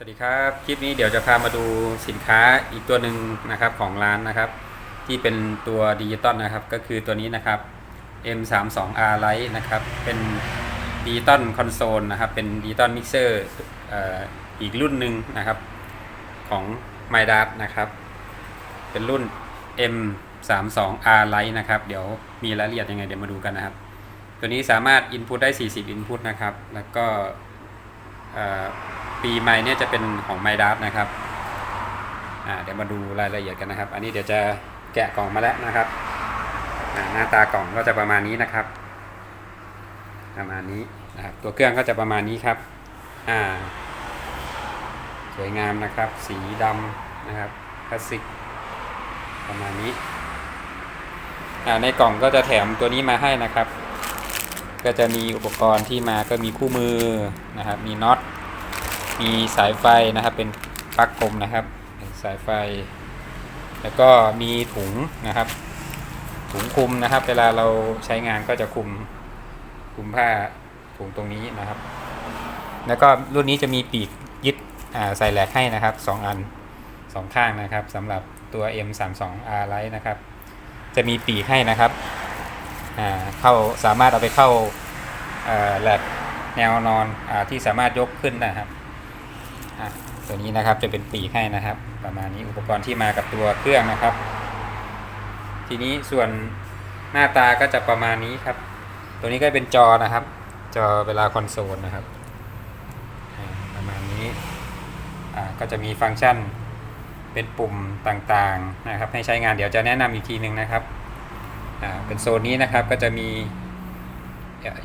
สวัสดีครับ คลิปนี้เดี๋ยวจะพามาดูสินค้าอีกตัวหนึ่งนะครับของร้านนะครับ ที่เป็นตัวดิจิตอลนะครับ ก็คือตัวนี้นะครับ M32R Lite นะครับ เป็นดิจิตอลคอนโซลนะครับ เป็นดิจิตอลมิกเซอร์อีกรุ่นหนึ่งนะครับของ m y d a t นะครับ เป็นรุ่น M32R Lite นะครับ เดี๋ยวมีรายละเอียดยังไงเดี๋ยวมาดูกันนะครับ ตัวนี้สามารถ Input ได้ 40 Input นะครับ แล้วก็ ปีใหม่เนี่ยจะเป็นของ m y d a t นะครับอ่าเดี๋ยวมาดูรายละเอียดกันนะครับ อันนี้เดี๋ยวจะแกะกล่องมาแล้วนะครับ หน้าตากล่องก็จะประมาณนี้นะครับ ประมาณนี้นะครับ ตัวเครื่องก็จะประมาณนี้ครับอ่าสวยงามนะครับ สีดำนะครับคลาสสิกประมาณนี้อ่าในกล่องก็จะแถมตัวนี้มาให้นะครับ ก็จะมีอุปกรณ์ที่มาก็มีคู่มือนะครับ มีน็อต มีสายไฟนะครับ เป็นปลั๊กกลมนะครับสายไฟ แล้วก็มีถุงนะครับ ถุงคลุมนะครับ เวลาเราใช้งานก็จะคลุมคลุมผ้าถุงตรงนี้นะครับ แล้วก็รุ่นนี้จะมีปีกยึดอ่าใส่แหลกให้นะครับสองอันสองข้างนะครับสำหรับตัว M32R Lite นะครับ จะมีปีกให้นะครับเข้าสามารถเอาไปเข้าแหลกแนวนอนอที่สามารถยกขึ้นนะครับ ตัวนี้นะครับจะเป็นปีกให้นะครับ ประมาณนี้อุปกรณ์ที่มากับตัวเครื่องนะครับ ทีนี้ส่วนหน้าตาก็จะประมาณนี้ครับ ตัวนี้ก็เป็นจอนะครับ จอเวลาคอนโซลนะครับ ประมาณนี้ก็จะมีฟังก์ชันเป็นปุ่มต่างๆนะครับ ให้ใช้งานเดี๋ยวจะแนะนำอีกทีหนึ่งนะครับเป็นโซนนี้นะครับก็จะมี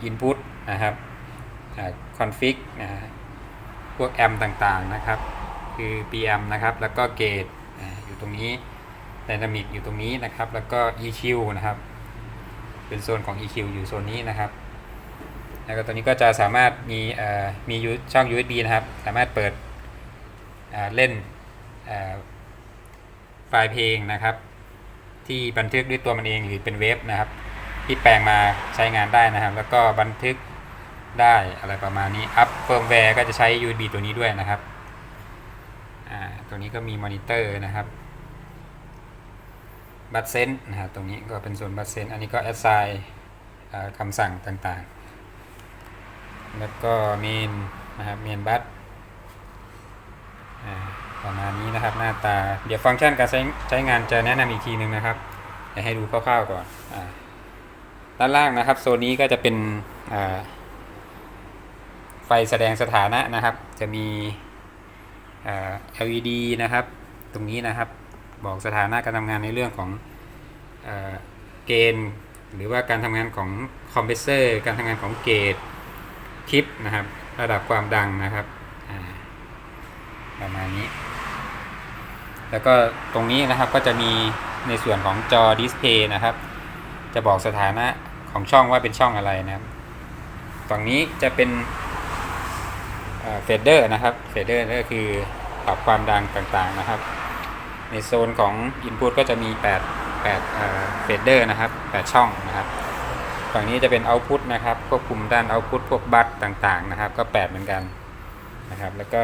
input นะครับคอนฟิกนะ พวกแอมต่างๆนะครับ คือ PM นะครับแล้วก็เกตอยู่ตรงนี้ Dynamic อยู่ตรงนี้นะครับ แล้วก็ EQ นะครับ เป็นโซนของ EQ อยู่โซนนี้นะครับแล้วก็ตัวนี้ก็จะสามารถมีเอ่อมีช่อง USB นะครับ สามารถเปิดเล่นไฟล์เพลงนะครับ ที่บันทึกด้วยตัวมันเองหรือเป็นเวฟนะครับ ที่แปลงมาใช้งานได้นะครับ แล้วก็บันทึก ได้อะไรประมาณนี้อัพเฟิร์มแวร์ก็จะใช้ USB ตัวนี้ด้วยนะครับอ่าตัวนี้ก็มีมอนิเตอร์นะครับบัตเซนนะครับตรงนี้ก็เป็นส่วนบัตเซนอันนี้ก็แอดไซน์คำสั่งต่างๆ แล้วก็เมนนะครับเมนบัตประมาณนี้นะครับหน้าตา เดี๋ยวฟังก์ชันการใช้ใช้งานจะแนะนำอีกทีหนึ่งนะครับเดี๋ยวให้ดูคร่าวๆก่อนอด้านล่างนะครับโซนนี้ก็จะเป็นอ่า แสดงสถานะนะครับ จะมีอ่า LED นะครับ ตรงนี้นะครับ บอกสถานะการทำงานในเรื่องของเกณฑ์หรือว่าการทำงานของคอมเพรสเซอร์ การทำงานของเกจคลิปนะครับ ระดับความดังนะครับประมาณนี้ แล้วก็ตรงนี้นะครับก็จะมีในส่วนของจอดิสเพย์นะครับ จะบอกสถานะของช่องว่าเป็นช่องอะไรนะครับ ฝั่งนี้จะเป็น เฟดเดอร์นะครับเฟดเดอร์ก็คือปรับความดังต่างๆนะครับ ในโซนของ Input ก็จะมี 8 8เฟดเดอร์นะครับ 8 ช่องนะครับ ฝั่งนี้จะเป็น Output นะครับควบคุมด้าน Output พวกบัตต่างๆนะครับ ก็ 8 เหมือนกันนะครับ แล้วก็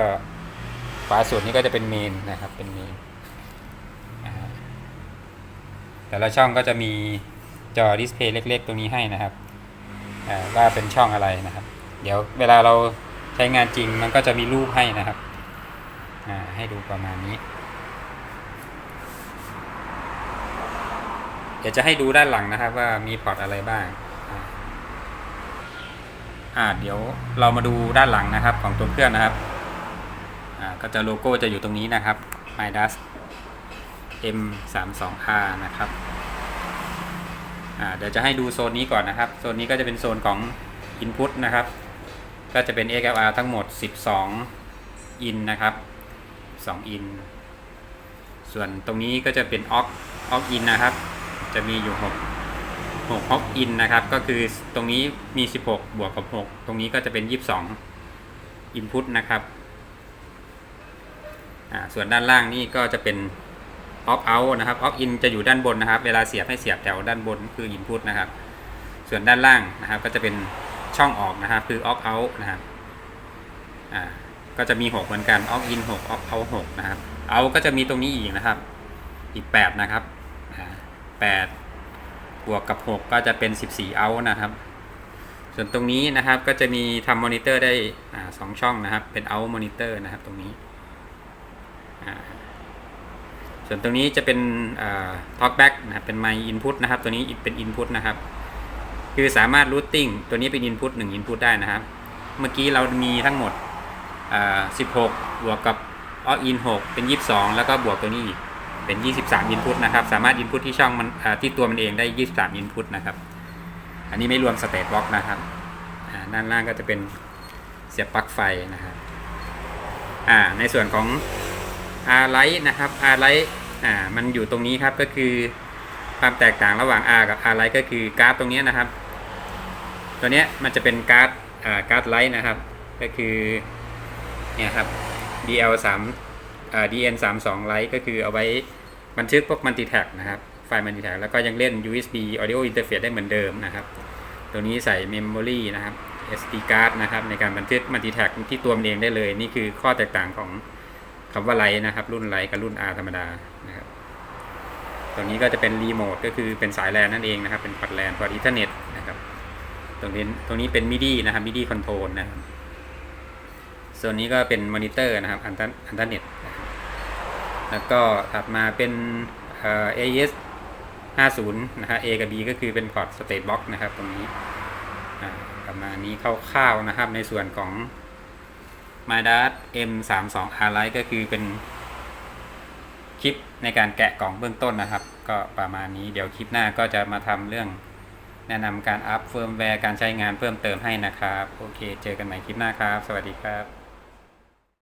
ขวาสุดนี้ก็จะเป็นเมนนะครับเป็นเมนแต่ละช่องก็จะมีจอดิสเพย์เล็ก ๆ ตรงนี้ให้นะครับว่าเป็นช่องอะไรนะครับ เดี๋ยวเวลาเรา ช้งานจริงมันก็จะมีรูปให้นะครับอ่าให้ดูประมาณนี้ เดี๋ยวจะให้ดูด้านหลังนะครับว่ามีพอร์ตอะไรบ้างอ่าอ่าเดี๋ยวเรามาดูด้านหลังนะครับของตัวเครื่องนะครับอ่าก็จะโลโก้จะอยู่ตรงนี้นะครับ Midas M32R นะครับอ่าเดี๋ยวจะให้ดูโซนนี้ก่อนนะครับ โซนนี้ก็จะเป็นโซนของ Input นะครับ ก็จะเป็น XLR ทั้งหมด 12 อินนะครับ 2 อิน ส่วนตรงนี้ก็จะเป็น OX OX in นะครับ จะมีอยู่ 6 6 OX in นะครับ ก็คือตรงนี้มี 16 บวกกับ 6 ตรงนี้ก็จะเป็น 22 Input นะครับอ่าส่วนด้านล่างนี่ก็จะเป็น opt out นะครับ opt in จะอยู่ด้านบนนะครับ เวลาเสียบให้เสียบแถวด้านบนคือ input นะครับ ส่วนด้านล่างนะครับก็จะเป็น ช่องออกนะครับคือ opt out นะครับอ่าก็จะมี 6 เหมือนกันออกอิน6ออกเอา6นะครับเอาก็จะมีตรงนี้อีกนะครับ อีก 8 นะครับ8บวกกับ 6 ก็จะเป็น 14เอานะครับ ส่วนตรงนี้นะครับก็จะมีทำมอนิเตอร์ได้อ่าสองช่องนะครับ เป็นเอามอนิเตอร์นะครับตรงนี้ส่วนตรงนี้จะเป็นท็อกแบ็กนะครับเป็นไม Input นะครับ ตัวนี้เป็น Input นะครับ คือสามารถ routing ตัวนี้เป็น Input 1 Input ได้นะครับ เมื่อกี้เรามีทั้งหมด 16 บวกกับ out in 6 เป็น 22 แล้วก็บวกตัวนี้อีก เป็น 23 Input นะครับ สามารถ Input ที่ช่องมันที่ตัวมันเองได้ 23 Input นะครับ อันนี้ไม่รวม State Box นะครับด้านล่างก็จะเป็นเสียบปลั๊กไฟนะครับในส่วนของ R Light นะครับ R Light มันอยู่ตรงนี้ครับก็คือ ความแตกต่างระหว่าง R กับ R Light ก็คือการ์ดตรงนี้นะครับ ตัวนี้มันจะเป็นการ์ดการ์ดไลท์นะครับ ก็คือเนี่ยครับ DL 3 DN 3 2ไลท์ก็คือเอาไว้บันทึกพวกมัลติแท็กนะครับไฟล์มัลติแท็กแล้วก็ยังเล่น USB Audio Interface ได้เหมือนเดิมนะครับ ตัวนี้ใส่ Memory นะครับ SD card นะครับ ในการบันทึกมัลติแท็กที่ตัวมันเองได้เลย นี่คือข้อแตกต่างของคำว่าไลท์นะครับ รุ่นไลท์กับรุ่น R ธรรมดานะครับ ตัวนี้ก็จะเป็นรีโมทก็คือเป็นสายแลนนั่นเองนะครับ เป็นพอร์ตแลนพอร์ตอีเทอร์เน็ตนะครับ ตรงนี้ตรงนี้เป็น MIDI นะครับ MIDI control นะครับ ส่วนนี้ก็เป็นมอนิเตอร์นะครับอันตันอันตันเน็ต แล้วก็ถัดมาเป็นเอ่อ AES 50 นะฮะ A กับ B ก็คือเป็นพอร์ต State Box นะครับตรงนี้อ่าประมาณนี้คร่าวๆนะครับในส่วนของ m y d a t M32 R Lite ก็คือเป็น คลิปในการแกะกล่องเบื้องต้นนะครับ ก็ประมาณนี้เดี๋ยวคลิปหน้าก็จะมาทำเรื่องแนะนำการอัพเฟิร์มแวร์การใช้งานเพิ่มเติมให้นะครับ โอเค เจอกันใหม่คลิปหน้าครับ สวัสดีครับ